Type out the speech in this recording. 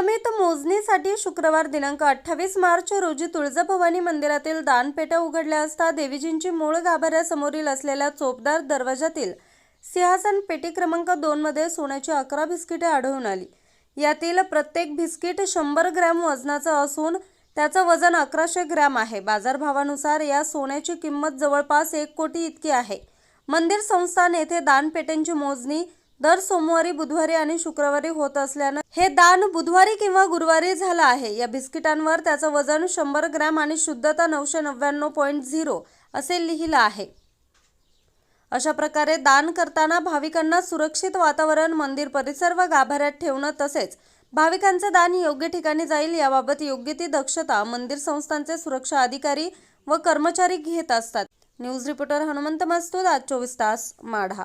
दानासाठी शुक्रवार दिनांक अठ्ठावीस मार्च रोजी तुळजाभवानी मंदिरातील दानपेट्या उघडल्या असता देवीजींची मूळ गाभाऱ्यासमोरील असलेल्या चोपदार दरवाजातील सिंहासन पेटी क्रमांक दोनमध्ये सोन्याची अकरा बिस्किटे आढळून आली. यातील प्रत्येक बिस्किट शंभर ग्रॅम वजनाचं असून त्याचं वजन अकराशे ग्रॅम आहे. बाजारभावानुसार या सोन्याची किंमत जवळपास एक कोटी इतकी आहे. मंदिर संस्थान येथे दानपेट्यांची मोजणी दर सोमवारी बुधवारी आणि शुक्रवारी होत असल्यानं हे दान बुधवारी किंवा गुरुवारी झालं आहे. या बिस्किटांवर त्याचं वजन शंभर ग्रॅम आणि शुद्धता नऊशे नव्याण्णव पॉईंट झिरो असे लिहिलं आहे. अशा प्रकारे दान करताना भाविकांना सुरक्षित वातावरण मंदिर परिसर व गाभाऱ्यात ठेवणं तसेच भाविकांचं दान योग्य ठिकाणी जाईल याबाबत योग्य ती दक्षता मंदिर संस्थांचे सुरक्षा अधिकारी व कर्मचारी घेत असतात. न्यूज रिपोर्टर हनुमंत मस्तूद आज चोवीस तास माढा.